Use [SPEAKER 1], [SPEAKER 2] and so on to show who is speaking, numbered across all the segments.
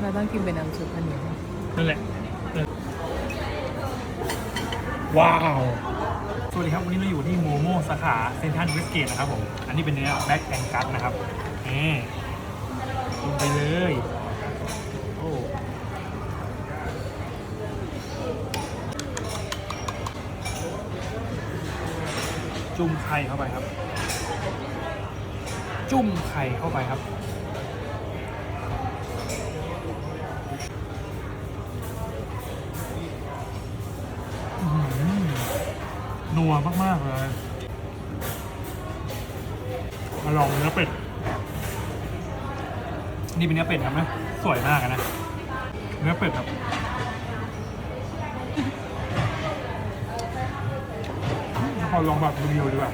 [SPEAKER 1] เราต้องกินเป็นน้ำซุปอันนี้
[SPEAKER 2] นั่นแหละ ว้าว สวัสดีครับ วันนี้เราอยู่ที่โมโมสาขาเซนทรัลเวสเกตนะครับผม อันนี้เป็นเนื้อแบ็กแองกัสนะครับนี่ลงไปเลย โอ้จุ่มไข่เข้าไปครับ จุ่มไข่เข้าไปครับ นัวมาก ๆ เลยมาลองเนื้อเป็ด นี่เป็นเนื้อเป็ดครับนะสวยมากนะ เนื้อเป็ดครับขอลองแบบรีวิวดีกว่า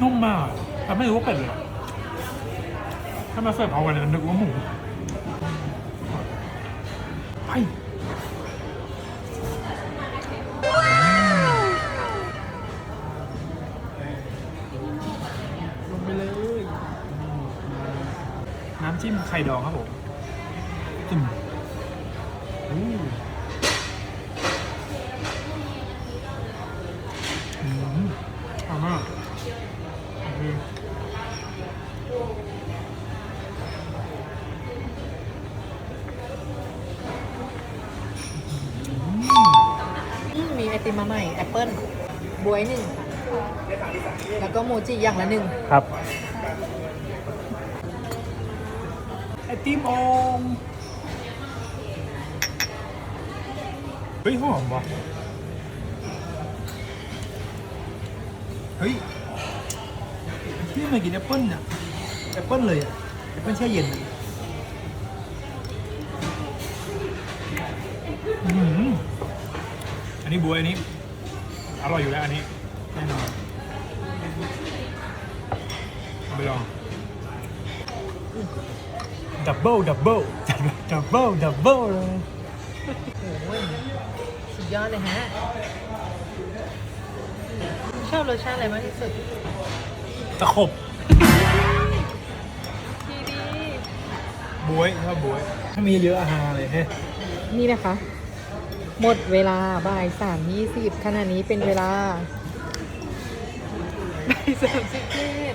[SPEAKER 2] นุ่มมากแต่ไม่รู้ว่าเป็ดเลย ถ้ามาเสิร์ฟเอากันเลยนึกว่าหมู ลงไปเลย น้ำจิ้มไข่ดองครับผมจุ่มอู้อืมอร่อยมากโอเค
[SPEAKER 1] อืม อติมมาใหม่แอปเปิ้ลบวยหนึ่งค่ะแล้วก็โมจิอย่างละหนึ่ง
[SPEAKER 2] ครับไอติมโอมเฮ้ยหอมว่ะเฮ้ยพี่มากินแอปเปิ้ลเนี่ยแอปเปิ้ลเลยอะแอปเปิ้ลแช่เย็นอะ นนี้บวยอันนี้ อร่อยอยู่แล้วอันนี้แน่นอนเอาไปลองดับเบิลดับเบิลดับเบิลดับเบิลเลย
[SPEAKER 1] โอ้ยสุดยอดเลยฮะ ชอบรสชาติอะไรมากที่สุด
[SPEAKER 2] ตะขบ
[SPEAKER 1] ดีดี
[SPEAKER 2] บวยชอบบวย ถ้ามีเยอะอาหารเลยเฮ้ย
[SPEAKER 1] นี่นะคะ หมดเวลาบ่ายสามยี่สิบขณะนี้เป็นเวลาบ่ายสามสิบเจ็ด